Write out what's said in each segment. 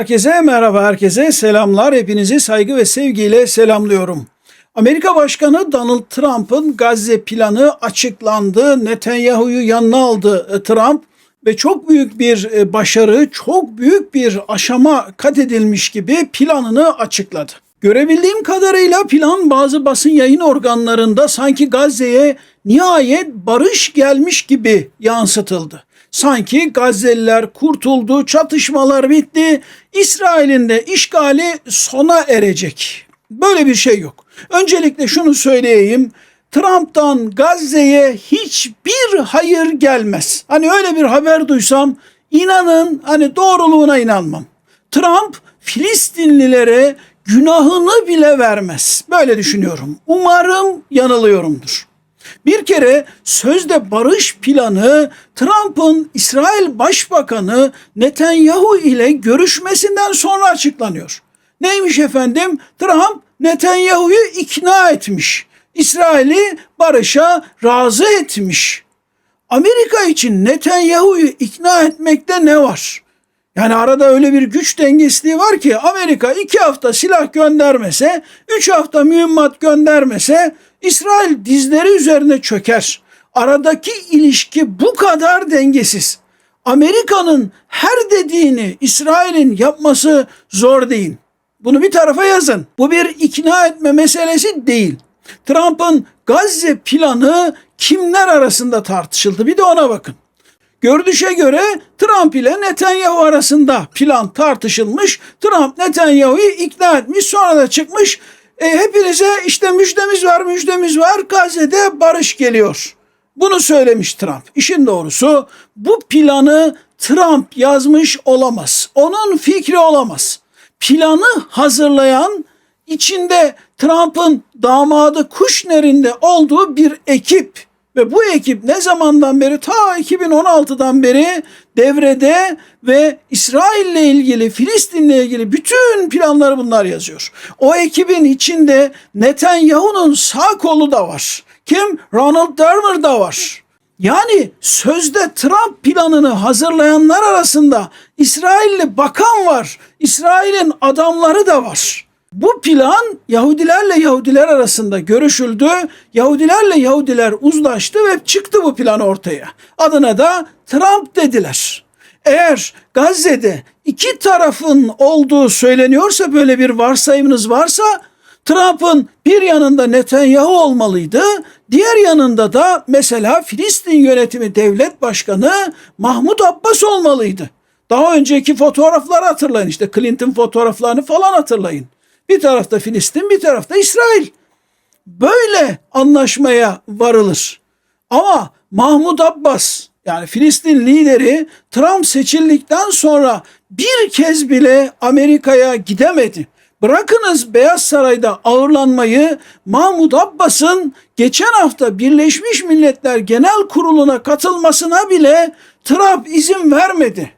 herkese, merhaba herkese, selamlar. Hepinizi saygı ve sevgiyle selamlıyorum. Amerika Başkanı Donald Trump'ın Gazze planı açıklandı. Netanyahu'yu yanına aldı e, Trump ve çok büyük bir e, başarı, çok büyük bir aşama kat edilmiş gibi planını açıkladı. Görebildiğim kadarıyla plan bazı basın yayın organlarında sanki Gazze'ye nihayet barış gelmiş gibi yansıtıldı. Sanki Gazze'liler kurtuldu, çatışmalar bitti, İsrail'in de işgali sona erecek. Böyle bir şey yok. Öncelikle şunu söyleyeyim. Trump'tan Gazze'ye hiçbir hayır gelmez. Hani öyle bir haber duysam inanın hani doğruluğuna inanmam. Trump Filistinlilere günahını bile vermez. Böyle düşünüyorum. Umarım yanılıyorumdur. Bir kere sözde barış planı Trump'ın İsrail Başbakanı Netanyahu ile görüşmesinden sonra açıklanıyor. Neymiş efendim? Trump Netanyahu'yu ikna etmiş. İsrail'i barışa razı etmiş. Amerika için Netanyahu'yu ikna etmekte ne var? Yani arada öyle bir güç dengesizliği var ki Amerika iki hafta silah göndermese, üç hafta mühimmat göndermese İsrail dizleri üzerine çöker. Aradaki ilişki bu kadar dengesiz. Amerika'nın her dediğini İsrail'in yapması zor değil. Bunu bir tarafa yazın. Bu bir ikna etme meselesi değil. Trump'ın Gazze planı kimler arasında tartışıldı? Bir de ona bakın. Görünüşe göre Trump ile Netanyahu arasında plan tartışılmış. Trump Netanyahu'yu ikna etmiş sonra da çıkmış. E, hepinize işte müjdemiz var müjdemiz var Gazze'de barış geliyor. Bunu söylemiş Trump. İşin doğrusu bu planı Trump yazmış olamaz. Onun fikri olamaz. Planı hazırlayan içinde Trump'ın damadı Kushner'in de olduğu bir ekip ve bu ekip ne zamandan beri ta 2016'dan beri devrede ve İsrail'le ilgili, Filistin'le ilgili bütün planları bunlar yazıyor. O ekibin içinde Netanyahu'nun sağ kolu da var. Kim? Ronald Dermer da var. Yani sözde Trump planını hazırlayanlar arasında İsrailli bakan var. İsrail'in adamları da var. Bu plan Yahudilerle Yahudiler arasında görüşüldü. Yahudilerle Yahudiler uzlaştı ve çıktı bu plan ortaya. Adına da Trump dediler. Eğer Gazze'de iki tarafın olduğu söyleniyorsa böyle bir varsayımınız varsa Trump'ın bir yanında Netanyahu olmalıydı. Diğer yanında da mesela Filistin yönetimi devlet başkanı Mahmut Abbas olmalıydı. Daha önceki fotoğrafları hatırlayın işte Clinton fotoğraflarını falan hatırlayın. Bir tarafta Filistin, bir tarafta İsrail. Böyle anlaşmaya varılır. Ama Mahmut Abbas yani Filistin lideri Trump seçildikten sonra bir kez bile Amerika'ya gidemedi. Bırakınız Beyaz Saray'da ağırlanmayı Mahmut Abbas'ın geçen hafta Birleşmiş Milletler Genel Kurulu'na katılmasına bile Trump izin vermedi.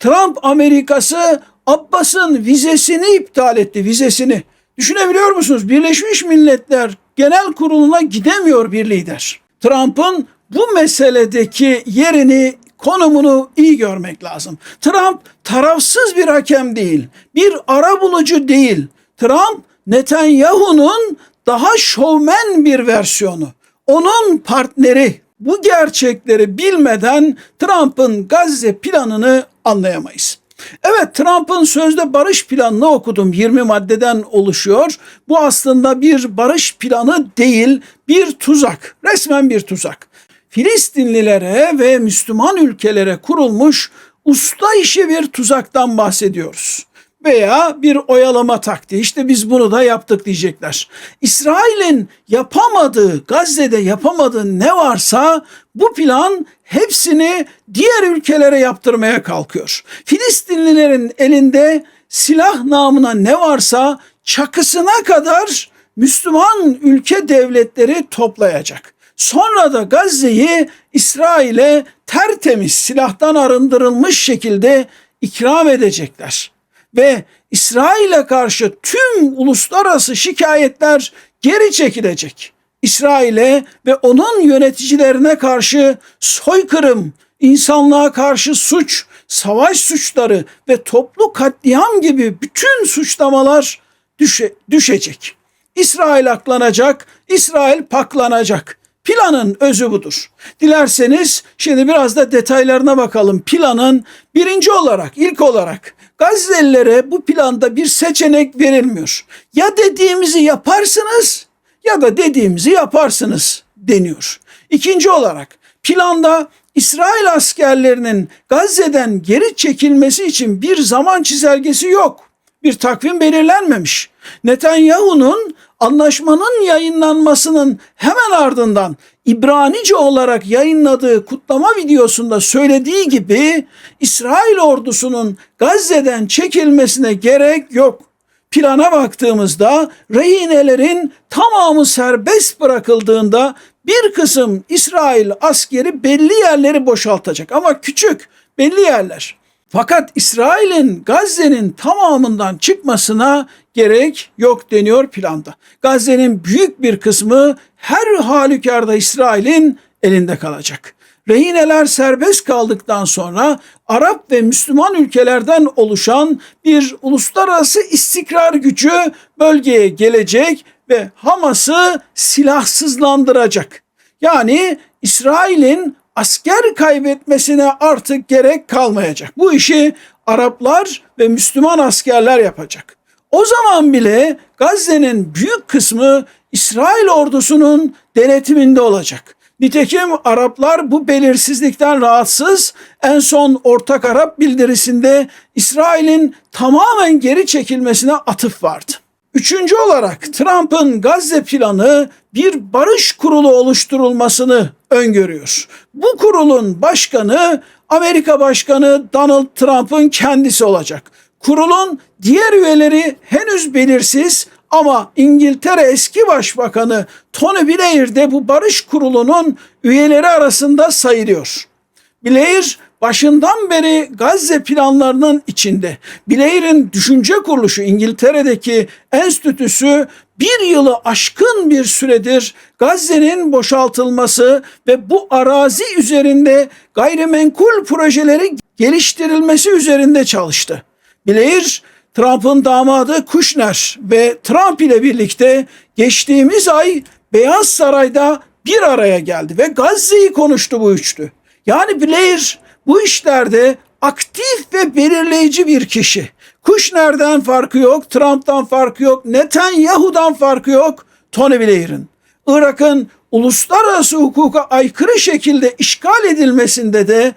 Trump Amerikası Abbas'ın vizesini iptal etti, vizesini. Düşünebiliyor musunuz? Birleşmiş Milletler Genel Kurulu'na gidemiyor bir lider. Trump'ın bu meseledeki yerini, konumunu iyi görmek lazım. Trump tarafsız bir hakem değil, bir ara bulucu değil. Trump Netanyahu'nun daha şovmen bir versiyonu. Onun partneri. Bu gerçekleri bilmeden Trump'ın Gazze planını anlayamayız. Evet Trump'ın sözde barış planını okudum. 20 maddeden oluşuyor. Bu aslında bir barış planı değil, bir tuzak. Resmen bir tuzak. Filistinlilere ve Müslüman ülkelere kurulmuş usta işi bir tuzaktan bahsediyoruz veya bir oyalama taktiği. İşte biz bunu da yaptık diyecekler. İsrail'in yapamadığı, Gazze'de yapamadığı ne varsa bu plan hepsini diğer ülkelere yaptırmaya kalkıyor. Filistinlilerin elinde silah namına ne varsa çakısına kadar Müslüman ülke devletleri toplayacak. Sonra da Gazze'yi İsrail'e tertemiz silahtan arındırılmış şekilde ikram edecekler ve İsrail'e karşı tüm uluslararası şikayetler geri çekilecek. İsrail'e ve onun yöneticilerine karşı soykırım, insanlığa karşı suç, savaş suçları ve toplu katliam gibi bütün suçlamalar düşe, düşecek. İsrail aklanacak, İsrail paklanacak. Planın özü budur. Dilerseniz şimdi biraz da detaylarına bakalım. Planın birinci olarak, ilk olarak Gazelilere bu planda bir seçenek verilmiyor. Ya dediğimizi yaparsınız ya da dediğimizi yaparsınız deniyor. İkinci olarak planda İsrail askerlerinin Gazze'den geri çekilmesi için bir zaman çizelgesi yok. Bir takvim belirlenmemiş. Netanyahu'nun anlaşmanın yayınlanmasının hemen ardından İbranice olarak yayınladığı kutlama videosunda söylediği gibi İsrail ordusunun Gazze'den çekilmesine gerek yok. Plana baktığımızda rehinelerin tamamı serbest bırakıldığında bir kısım İsrail askeri belli yerleri boşaltacak ama küçük belli yerler. Fakat İsrail'in Gazze'nin tamamından çıkmasına gerek yok deniyor planda. Gazze'nin büyük bir kısmı her halükarda İsrail'in elinde kalacak. Rehineler serbest kaldıktan sonra Arap ve Müslüman ülkelerden oluşan bir uluslararası istikrar gücü bölgeye gelecek ve Hamas'ı silahsızlandıracak. Yani İsrail'in asker kaybetmesine artık gerek kalmayacak. Bu işi Araplar ve Müslüman askerler yapacak. O zaman bile Gazze'nin büyük kısmı İsrail ordusunun denetiminde olacak. Nitekim Araplar bu belirsizlikten rahatsız. En son Ortak Arap bildirisinde İsrail'in tamamen geri çekilmesine atıf vardı. Üçüncü olarak Trump'ın Gazze planı bir barış kurulu oluşturulmasını öngörüyor. Bu kurulun başkanı Amerika Başkanı Donald Trump'ın kendisi olacak. Kurulun diğer üyeleri henüz belirsiz ama İngiltere eski başbakanı Tony Blair de bu barış kurulunun üyeleri arasında sayılıyor. Blair başından beri Gazze planlarının içinde. Blair'in düşünce kuruluşu İngiltere'deki enstitüsü bir yılı aşkın bir süredir Gazze'nin boşaltılması ve bu arazi üzerinde gayrimenkul projeleri geliştirilmesi üzerinde çalıştı. Blair Trump'ın damadı Kushner ve Trump ile birlikte geçtiğimiz ay Beyaz Saray'da bir araya geldi ve Gazze'yi konuştu bu üçlü. Yani Blair bu işlerde aktif ve belirleyici bir kişi. Kushner'den farkı yok, Trump'tan farkı yok, Netanyahu'dan farkı yok, Tony Blair'in. Irak'ın uluslararası hukuka aykırı şekilde işgal edilmesinde de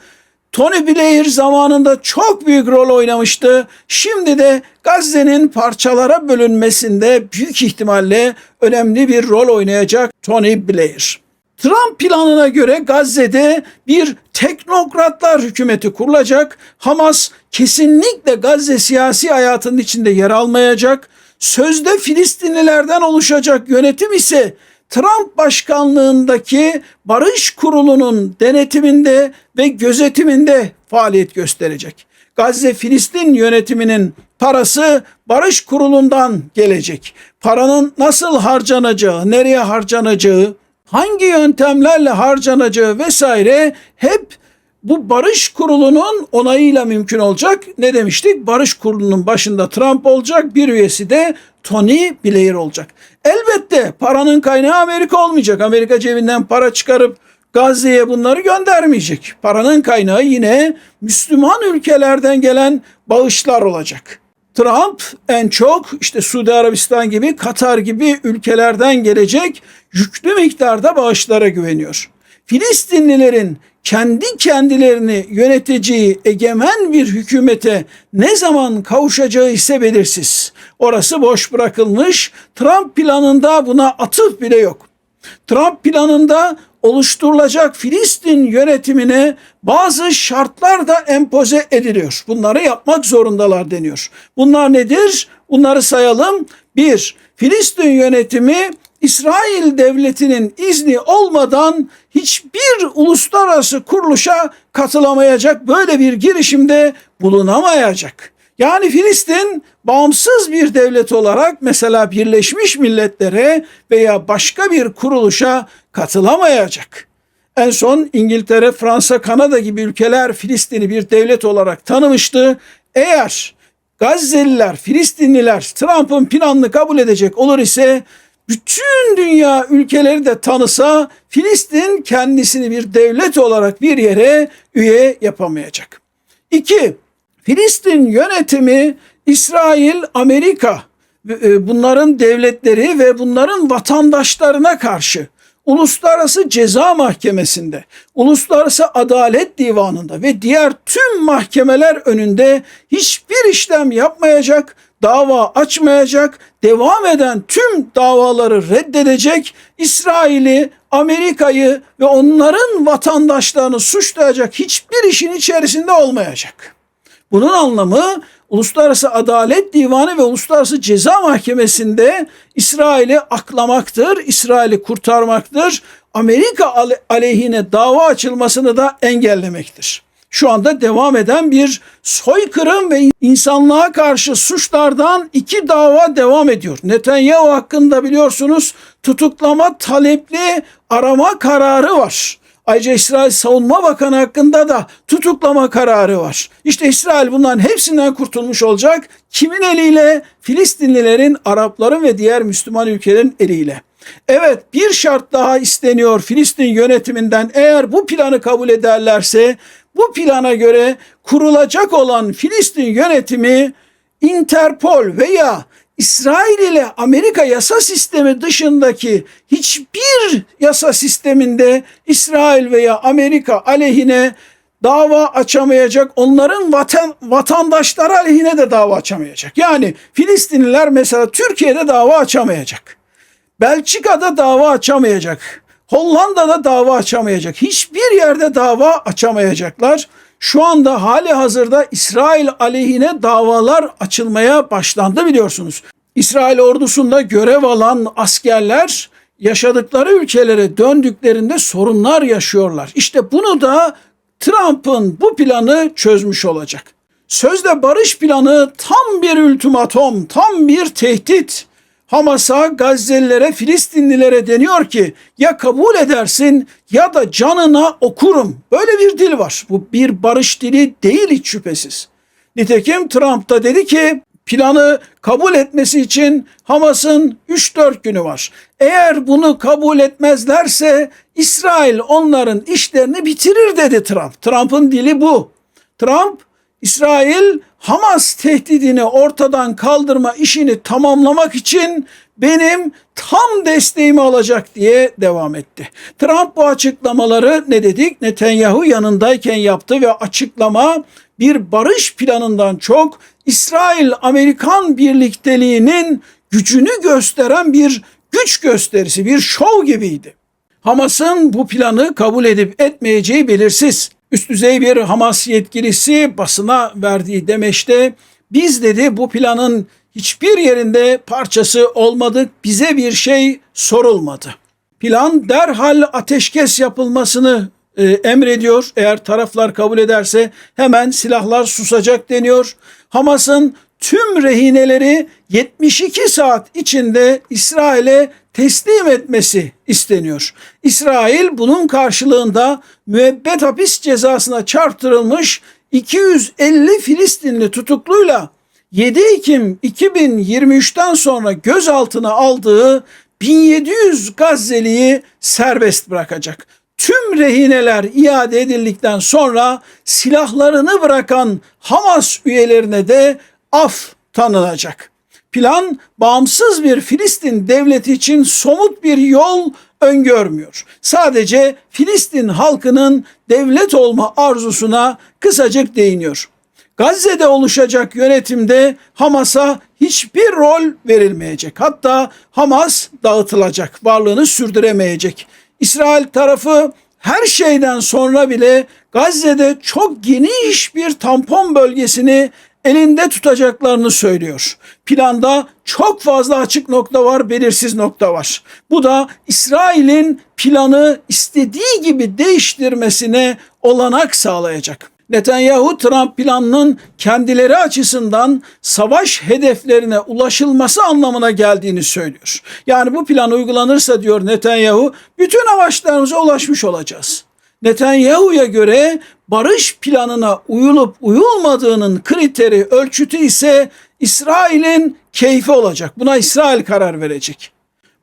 Tony Blair zamanında çok büyük rol oynamıştı. Şimdi de Gazze'nin parçalara bölünmesinde büyük ihtimalle önemli bir rol oynayacak Tony Blair. Trump planına göre Gazze'de bir teknokratlar hükümeti kurulacak. Hamas kesinlikle Gazze siyasi hayatının içinde yer almayacak. Sözde Filistinlilerden oluşacak yönetim ise Trump başkanlığındaki barış kurulunun denetiminde ve gözetiminde faaliyet gösterecek. Gazze Filistin yönetiminin parası barış kurulundan gelecek. Paranın nasıl harcanacağı, nereye harcanacağı, hangi yöntemlerle harcanacağı vesaire hep bu barış kurulunun onayıyla mümkün olacak. Ne demiştik? Barış kurulunun başında Trump olacak, bir üyesi de Tony Blair olacak. Elbette paranın kaynağı Amerika olmayacak. Amerika cebinden para çıkarıp Gazze'ye bunları göndermeyecek. Paranın kaynağı yine Müslüman ülkelerden gelen bağışlar olacak. Trump en çok işte Suudi Arabistan gibi, Katar gibi ülkelerden gelecek yüklü miktarda bağışlara güveniyor. Filistinlilerin kendi kendilerini yöneteceği egemen bir hükümete ne zaman kavuşacağı ise belirsiz. Orası boş bırakılmış. Trump planında buna atıf bile yok. Trump planında oluşturulacak Filistin yönetimine bazı şartlar da empoze ediliyor. Bunları yapmak zorundalar deniyor. Bunlar nedir? Bunları sayalım. Bir, Filistin yönetimi İsrail devletinin izni olmadan hiçbir uluslararası kuruluşa katılamayacak, böyle bir girişimde bulunamayacak. Yani Filistin bağımsız bir devlet olarak mesela Birleşmiş Milletler'e veya başka bir kuruluşa katılamayacak. En son İngiltere, Fransa, Kanada gibi ülkeler Filistin'i bir devlet olarak tanımıştı. Eğer Gazze'liler, Filistinliler Trump'ın planını kabul edecek olur ise bütün dünya ülkeleri de tanısa Filistin kendisini bir devlet olarak bir yere üye yapamayacak. İki, Filistin yönetimi İsrail, Amerika e, bunların devletleri ve bunların vatandaşlarına karşı Uluslararası Ceza Mahkemesi'nde, Uluslararası Adalet Divanı'nda ve diğer tüm mahkemeler önünde hiçbir işlem yapmayacak, dava açmayacak, devam eden tüm davaları reddedecek, İsrail'i, Amerika'yı ve onların vatandaşlarını suçlayacak hiçbir işin içerisinde olmayacak. Bunun anlamı Uluslararası Adalet Divanı ve Uluslararası Ceza Mahkemesi'nde İsrail'i aklamaktır, İsrail'i kurtarmaktır, Amerika aleyhine dava açılmasını da engellemektir. Şu anda devam eden bir soykırım ve insanlığa karşı suçlardan iki dava devam ediyor. Netanyahu hakkında biliyorsunuz tutuklama talepli arama kararı var. Ayrıca İsrail Savunma Bakanı hakkında da tutuklama kararı var. İşte İsrail bunların hepsinden kurtulmuş olacak. Kimin eliyle? Filistinlilerin, Arapların ve diğer Müslüman ülkelerin eliyle. Evet bir şart daha isteniyor Filistin yönetiminden. Eğer bu planı kabul ederlerse bu plana göre kurulacak olan Filistin yönetimi Interpol veya İsrail ile Amerika yasa sistemi dışındaki hiçbir yasa sisteminde İsrail veya Amerika aleyhine dava açamayacak. Onların vatan, vatandaşları aleyhine de dava açamayacak. Yani Filistinliler mesela Türkiye'de dava açamayacak. Belçika'da dava açamayacak. Hollanda'da dava açamayacak. Hiçbir yerde dava açamayacaklar. Şu anda hali hazırda İsrail aleyhine davalar açılmaya başlandı biliyorsunuz. İsrail ordusunda görev alan askerler yaşadıkları ülkelere döndüklerinde sorunlar yaşıyorlar. İşte bunu da Trump'ın bu planı çözmüş olacak. Sözde barış planı tam bir ultimatom, tam bir tehdit. Hamas'a, Gazze'lilere, Filistinlilere deniyor ki ya kabul edersin ya da canına okurum. Böyle bir dil var. Bu bir barış dili değil hiç şüphesiz. Nitekim Trump da dedi ki planı kabul etmesi için Hamas'ın 3-4 günü var. Eğer bunu kabul etmezlerse İsrail onların işlerini bitirir dedi Trump. Trump'ın dili bu. Trump İsrail Hamas tehdidini ortadan kaldırma işini tamamlamak için benim tam desteğimi alacak diye devam etti. Trump bu açıklamaları ne dedik? Netanyahu yanındayken yaptı ve açıklama bir barış planından çok İsrail-Amerikan birlikteliğinin gücünü gösteren bir güç gösterisi, bir şov gibiydi. Hamas'ın bu planı kabul edip etmeyeceği belirsiz. Üst düzey bir Hamas yetkilisi basına verdiği demeçte biz dedi bu planın hiçbir yerinde parçası olmadık, bize bir şey sorulmadı. Plan derhal ateşkes yapılmasını e, emrediyor. Eğer taraflar kabul ederse hemen silahlar susacak deniyor. Hamas'ın tüm rehineleri 72 saat içinde İsrail'e teslim etmesi isteniyor. İsrail bunun karşılığında müebbet hapis cezasına çarptırılmış 250 Filistinli tutukluyla 7 Ekim 2023'ten sonra gözaltına aldığı 1700 Gazze'liyi serbest bırakacak. Tüm rehineler iade edildikten sonra silahlarını bırakan Hamas üyelerine de af tanınacak. Plan bağımsız bir Filistin devleti için somut bir yol öngörmüyor. Sadece Filistin halkının devlet olma arzusuna kısacık değiniyor. Gazze'de oluşacak yönetimde Hamas'a hiçbir rol verilmeyecek. Hatta Hamas dağıtılacak, varlığını sürdüremeyecek. İsrail tarafı her şeyden sonra bile Gazze'de çok geniş bir tampon bölgesini elinde tutacaklarını söylüyor. Planda çok fazla açık nokta var, belirsiz nokta var. Bu da İsrail'in planı istediği gibi değiştirmesine olanak sağlayacak. Netanyahu Trump planının kendileri açısından savaş hedeflerine ulaşılması anlamına geldiğini söylüyor. Yani bu plan uygulanırsa diyor Netanyahu bütün amaçlarımıza ulaşmış olacağız. Netanyahu'ya göre barış planına uyulup uyulmadığının kriteri, ölçütü ise İsrail'in keyfi olacak. Buna İsrail karar verecek.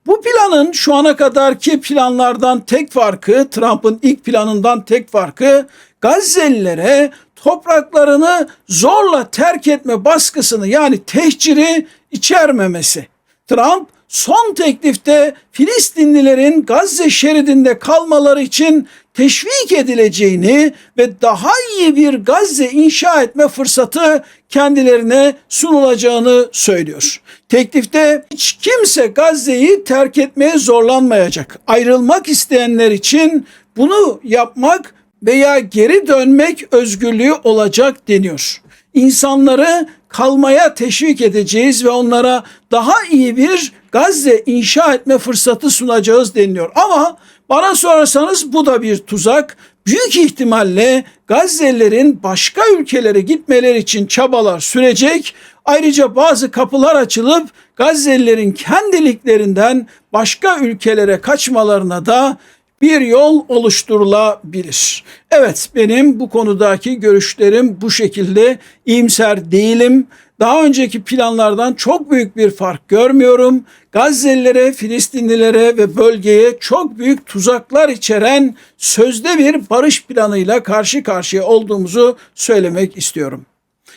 Bu planın şu ana kadarki planlardan tek farkı, Trump'ın ilk planından tek farkı Gazze'lilere topraklarını zorla terk etme baskısını yani tehciri içermemesi. Trump son teklifte Filistinlilerin Gazze şeridinde kalmaları için teşvik edileceğini ve daha iyi bir Gazze inşa etme fırsatı kendilerine sunulacağını söylüyor. Teklifte hiç kimse Gazze'yi terk etmeye zorlanmayacak. Ayrılmak isteyenler için bunu yapmak veya geri dönmek özgürlüğü olacak deniyor. İnsanları kalmaya teşvik edeceğiz ve onlara daha iyi bir Gazze inşa etme fırsatı sunacağız deniliyor. Ama bana sorarsanız bu da bir tuzak. Büyük ihtimalle Gazze'lilerin başka ülkelere gitmeleri için çabalar sürecek. Ayrıca bazı kapılar açılıp Gazze'lilerin kendiliklerinden başka ülkelere kaçmalarına da bir yol oluşturulabilir. Evet benim bu konudaki görüşlerim bu şekilde iyimser değilim. Daha önceki planlardan çok büyük bir fark görmüyorum. Gazze'lilere, Filistinlilere ve bölgeye çok büyük tuzaklar içeren sözde bir barış planıyla karşı karşıya olduğumuzu söylemek istiyorum.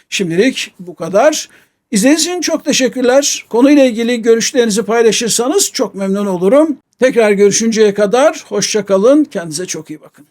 Şimdilik bu kadar. İzlediğiniz için çok teşekkürler. Konuyla ilgili görüşlerinizi paylaşırsanız çok memnun olurum. Tekrar görüşünceye kadar hoşça kalın. Kendinize çok iyi bakın.